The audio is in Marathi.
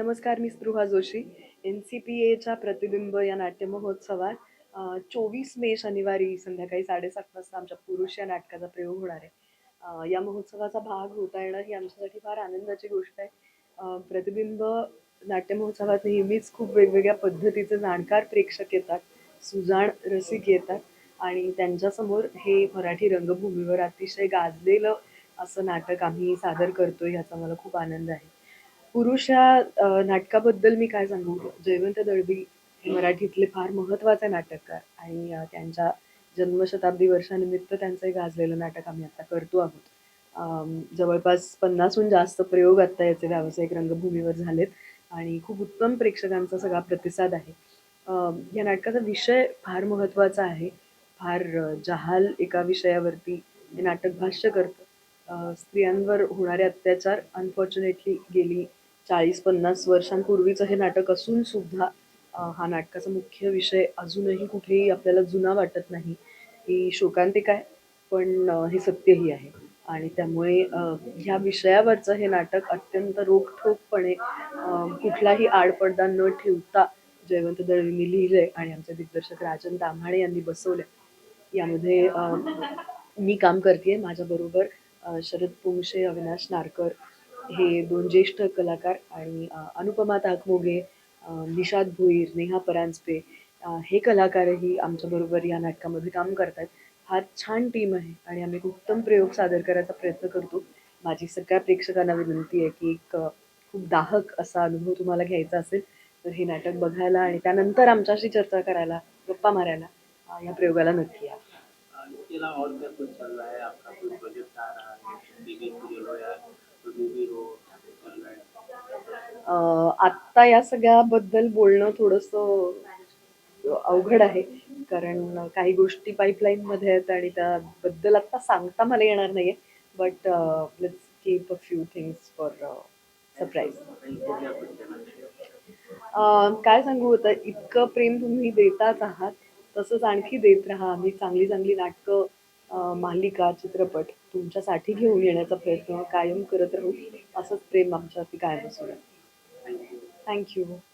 नमस्कार मी Spruha Joshi. N C P एच्या प्रतिबिंब या नाट्य महोत्सवात चोवीस मे शनिवारी संध्याकाळी साडेसात वाजता आमच्या पुरुष या नाटकाचा प्रयोग होणार आहे. या महोत्सवाचा भाग होता येणं ही आमच्यासाठी फार आनंदाची गोष्ट आहे. प्रतिबिंब नाट्य महोत्सवात नेहमीच खूप वेगवेगळ्या पद्धतीचे जाणकार प्रेक्षक येतात सुजाण रसिक येतात आणि त्यांच्यासमोर हे मराठी रंगभूमीवर अतिशय गाजलेलं असं नाटक आम्ही सादर करतो ह्याचा मला खूप आनंद आहे. पुरुष या नाटकाबद्दल मी काय सांगू? जयवंत दळवी हे मराठीतले फार महत्त्वाचे नाटककार आणि त्यांच्या जन्मशताब्दी वर्षानिमित्त त्यांचं एक गाजलेलं नाटक आम्ही आता करतो आहोत. जवळपास पन्नासहून जास्त प्रयोग आत्ता याचे व्यावसायिक रंगभूमीवर झालेत आणि खूप उत्तम प्रेक्षकांचा सगळा प्रतिसाद आहे. या नाटकाचा विषय फार महत्त्वाचा आहे. फार जहाल एका विषयावरती हे नाटक भाष्य करतं. स्त्रियांवर होणारे अत्याचार अनफॉर्च्युनेटली गेली चाळीस पन्नास वर्षांपूर्वीचं हे नाटक असून सुद्धा हा नाटकाचा मुख्य विषय अजूनही कुठेही आपल्याला जुना वाटत नाही ही शोकांतिक आहे पण हे सत्यही आहे. आणि त्यामुळे ह्या विषयावरचं हे नाटक अत्यंत रोखठोकपणे कुठलाही आडपडदा न ठेवता जयवंत दळवींनी लिहिलंय आणि आमचे दिग्दर्शक राजन ताम्हाणे यांनी बसवलंय. यामध्ये मी काम करते माझ्याबरोबर शरद पुंशे अविनाश नारकर हे दोन ज्येष्ठ कलाकार आणि अनुपमा ताकमोगे निषाद भोईर नेहा परांजपे हे कलाकारही आमच्याबरोबर या नाटकामध्ये काम करतात. फार छान टीम आहे आणि आम्ही एक उत्तम प्रयोग सादर करायचा प्रयत्न करतो. माझी सगळ्या प्रेक्षकांना विनंती आहे की एक खूप दाहक असा अनुभव तुम्हाला घ्यायचा असेल तर हे नाटक बघायला आणि त्यानंतर आमच्याशी चर्चा करायला गप्पा मारायला या प्रयोगाला नक्की या. आत्ता या सगळ्याबद्दल बोलणं थोडंसं अवघड आहे. कारण काही गोष्टी पाईपलाईनमध्ये आहेत आणि त्याबद्दल आत्ता सांगता मला येणार नाही आहे but let's keep a few things for surprise काय सांगू होतं इतकं प्रेम तुम्ही देताच आहात. तसंच आणखी देत राहा. आम्ही चांगली चांगली नाटकं मालिका चित्रपट तुमच्यासाठी घेऊन येण्याचा प्रयत्न कायम करत राहू. असंच प्रेम आमच्यावरती कायम असू थैंक यू थँक्यू